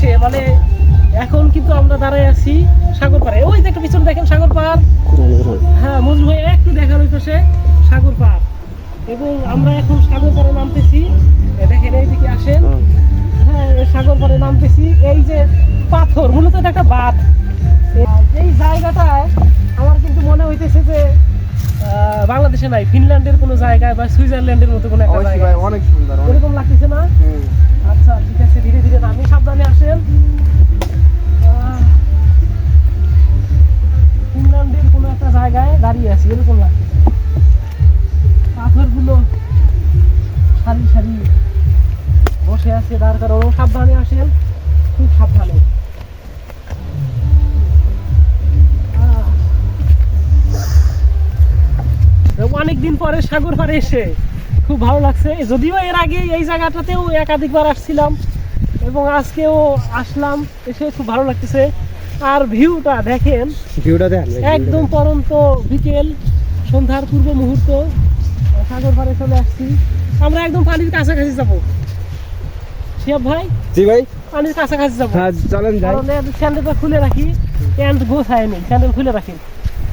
এসে মানে এখন কিন্তু আমরা দাঁড়ায় আছি সাগর পাড়ে। ওই যে একটু পিছনে দেখেন সাগর পাড়। হ্যাঁ মজুর ভাই একটু দেখার ওই পাশে সাগর পাড়। এবং আমরা এখন সাগর পাড়ে নামতেছি। দেখেন এইদিকে আসেন। হ্যাঁ সাগর পাড়ে নামতেছি। এই যে পাথর মূলত এটা একটা বাঁধ। এই জায়গাটায় আমার কিন্তু মনে হইতেছে যে আহ, বাংলাদেশে নাই ফিনল্যান্ডের কোনো জায়গায় বা সুইজারল্যান্ডের মতো কোনো একটা জায়গায়। অনেক সুন্দর এরকম লাগতেছে না। আচ্ছা ঠিক আছে ধীরে ধীরে নামি সাবধানে আসেন। আহ, ফিনল্যান্ডের কোনো একটা জায়গায় দাঁড়িয়ে আছি এরকম লাগতেছে পাথরগুলো সারি সারি বসে আছে তার কারণ সাবধানে আসেন খুব সাবধানে। অনেকদিন পরে সাগর পাড়ে এসে খুব ভালো লাগছে। যদিও এর আগে এই জায়গাটাতেও একাধিকবার আসছিলাম এবং আজকেও আসলাম এসে খুব ভালো লাগতেছে। আর ভিউটা দেখেন ভিউটা দেখেন একদম পরন্ত বিকেল সন্ধ্যার পূর্ব মুহূর্ত। সাগর পাড়ে চলে আসছি। আমরা একদম পানির কাছাকাছি যাব। শিয়াব ভাই? জি ভাই। পানির কাছাকাছি যাব। হ্যাঁ চলেন যাই স্যান্ডেলটা খুলে রাখি প্যান্ট গোছায় নেই স্যান্ডেল খুলে রাখি।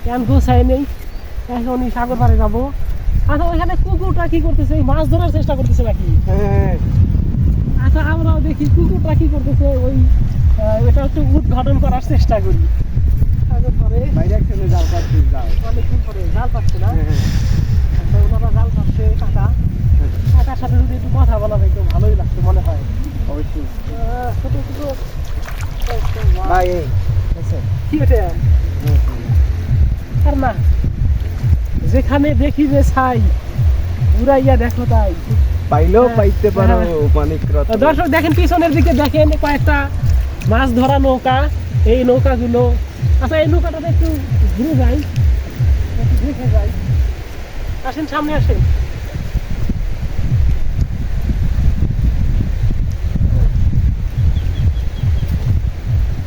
প্যান্ট গোছায় নেই এখনই সাগর পাড়ে যাব। আচ্ছা ওইখানে কুকুরটা কি করতেছে? মাছ ধরার চেষ্টা করতেছে নাকি? হ্যাঁ। আচ্ছা আমরাও দেখি কুকুরটা কি করতেছে ওই এটা একটু উদ্ঘাটন করার চেষ্টা করি। বাইরে একসাথে যাও পাচ্ছি যাও অনেকদিন পরে জাল পাচ্ছে না? হ্যাঁ, আচ্ছা, ওনারা জাল পাচ্ছে কাকা হ্যাঁ, কাকার সাথে যদি একটু কথা বলা যায় তো ভালোই লাগছে মনে হয়। অবশ্যই। ছোট ছোট। ভাই আচ্ছা কি এটা। আর না যেখানে দেখি যে ছাই উড়াইয়া দেখো তাই। পাইলেও হ্যাঁ, পাইতে পারো অনেক মানিক। দর্শক দেখেন পিছনের দিকে দেখেন কয়েকটা মাছ ধরা নৌকা এই নৌকাগুলো। আচ্ছা এই নৌকাটাতে একটু ঘুরে যাই দেখে যাই। আসেন সামনে আসেন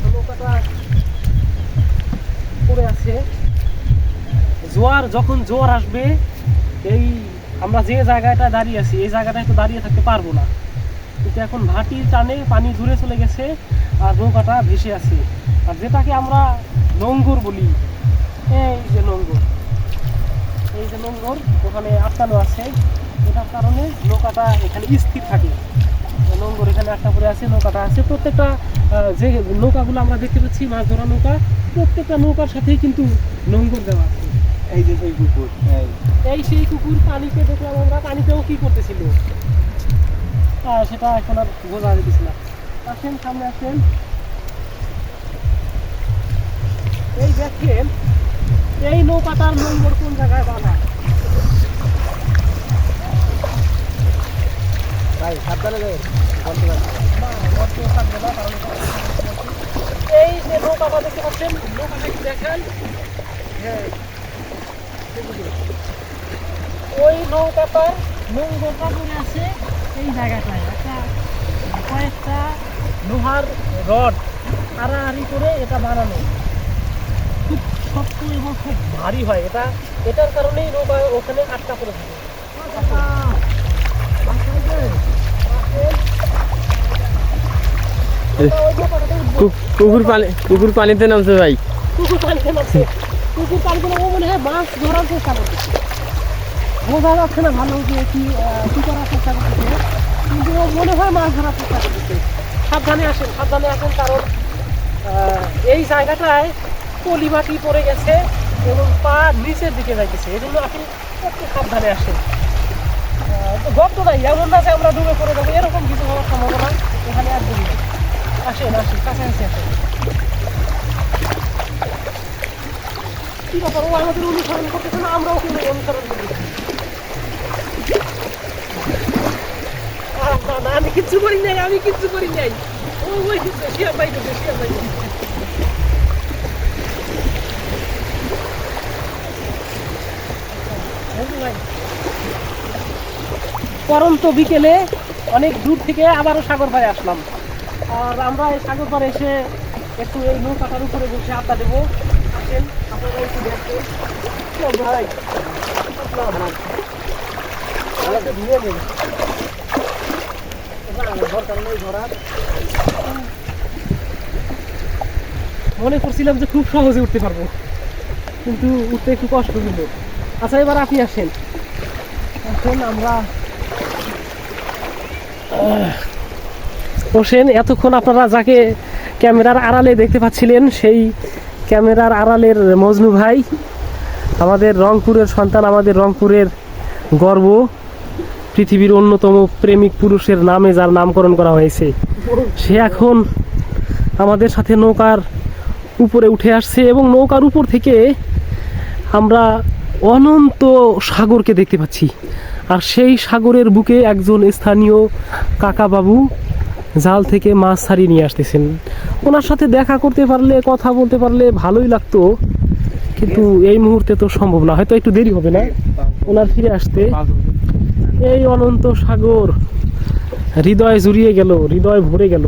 নৌকাটা পড়ে আছে জোয়ার যখন জোয়ার আসবে, এই আমরা যে জায়গাটা দাঁড়িয়ে আছি, এই জায়গাটায় তো দাঁড়িয়ে থাকতে পারব না। কিন্তু এখন ভাটির টানে পানি দূরে চলে গেছে আর নৌকাটা ভেসে আছে। আর যেটাকে আমরা নোঙ্গর বলি, এই যে নোঙ্গর, এই যে নোঙ্গর, ওখানে আটকানো আছে। এটার কারণে নৌকাটা এখানে স্থির থাকে। নোঙ্গর এখানে একটা করে আছে, নৌকাটা আছে। প্রত্যেকটা যে নৌকাগুলো আমরা দেখতে পাচ্ছি, মাছ ধরা নৌকা, প্রত্যেকটা নৌকার সাথেই কিন্তু নোঙ্গর দেওয়া আছে। এই যে সেই কুকুর এই। এই সেই কুকুর পানিতে দেখলাম আমরা পানিতেও কি করতেছিল? সেটা এখন আর বোঝা যেতেছিল আসেন সামনে আসেন। এই দেখেন এই নৌকাটার নম্বর কোন জায়গায় বাঁধা? ভাই সাবধানে বলতে এই যে নৌকাটা দেখতে পাচ্ছেন নৌকাটা দেখেন? হ্যাঁ। আছে এই জায়গাটায়। একটা কয়েকটা লোহার রড আড়াআড়ি করে এটা বানানো। খুব শক্ত এবং খুব ভারী হয়। এটা এটার কারণেই নৌকা ওখানে আটকা পড়ে থাকে। কুকুর পানি কুকুর পানিতে নামছে ভাই। কুকুর পানিতে নামছে। কুকুর পানিতে নামে মনে হয় মাছ ধরার চেষ্টা করতেছে বোঝা যাচ্ছে না ভালো যে কি কি করার চেষ্টা করতেছে? কিন্তু মনে হয় মাছ ধরার চেষ্টা করতেছে। সাবধানে আসেন সাবধানে আসেন, কারণ এই জায়গাটায় পলি মাটি পড়ে গেছে এবং পা নিচের দিকে যাইতেছে। এই জন্য আপনি একটু সাবধানে আসেন। গর্ত নাই, এমন না যে আমরা ডুবে পড়ে যাব, এরকম কিছু হওয়ার সম্ভাবনা এখানে একদমই নেই। আসেন আসেন, কাছাকাছি আসেন। কি ব্যাপার? ও আমাদের অনুসরণ করতেছে না, আমরাও কিন্তু অনুসরণ করতেছি। না না আমি কিচ্ছু করি নাই, আমি কিচ্ছু করি নাই। ও, ওই শিয়া পাই করছে শিয়া পাই পরন্ত বিকেলে অনেক দূর থেকে আবারও সাগর পাড়ে আসলাম। আর আমরা এই সাগর পাড়ে এসে একটু এই নৌকাটার উপরে বসে আড্ডা দেবো। আসেন, আপনারা একটু দেখবেন ভাই আসসালাম। আমাকে ধুয়ে নেন। না, না, দরকার নেই ধরার মনে করছিলাম যে খুব সহজে উঠতে পারব কিন্তু উঠতে একটু কষ্ট হলো আচ্ছা এবার আপনি আসেন। এখন আমরা আহ, বসেন এতক্ষণ আপনারা যাকে ক্যামেরার আড়ালে দেখতে পাচ্ছিলেন সেই ক্যামেরার আড়ালের মজনু ভাই আমাদের রংপুরের সন্তান আমাদের রংপুরের গর্ব। পৃথিবীর অন্যতম প্রেমিক পুরুষের নামে যার নামকরণ করা হয়েছে। সে এখন আমাদের সাথে নৌকার উপরে উঠে আসছে এবং নৌকার উপর থেকে আমরা অনন্ত সাগরকে দেখতে পাচ্ছি। আর সেই সাগরের বুকে একজন স্থানীয় কাকাবাবু জাল থেকে মাছ ছাড়িয়ে নিয়ে আসতেছেন। ওনার সাথে দেখা করতে পারলে, কথা বলতে পারলে ভালোই লাগতো, কিন্তু এই মুহূর্তে তো সম্ভব না। হয়তো একটু দেরি হবে না? ওনার ফিরে আসতে এই অনন্ত সাগর। হৃদয় জুড়িয়ে গেল হৃদয় ভরে গেল।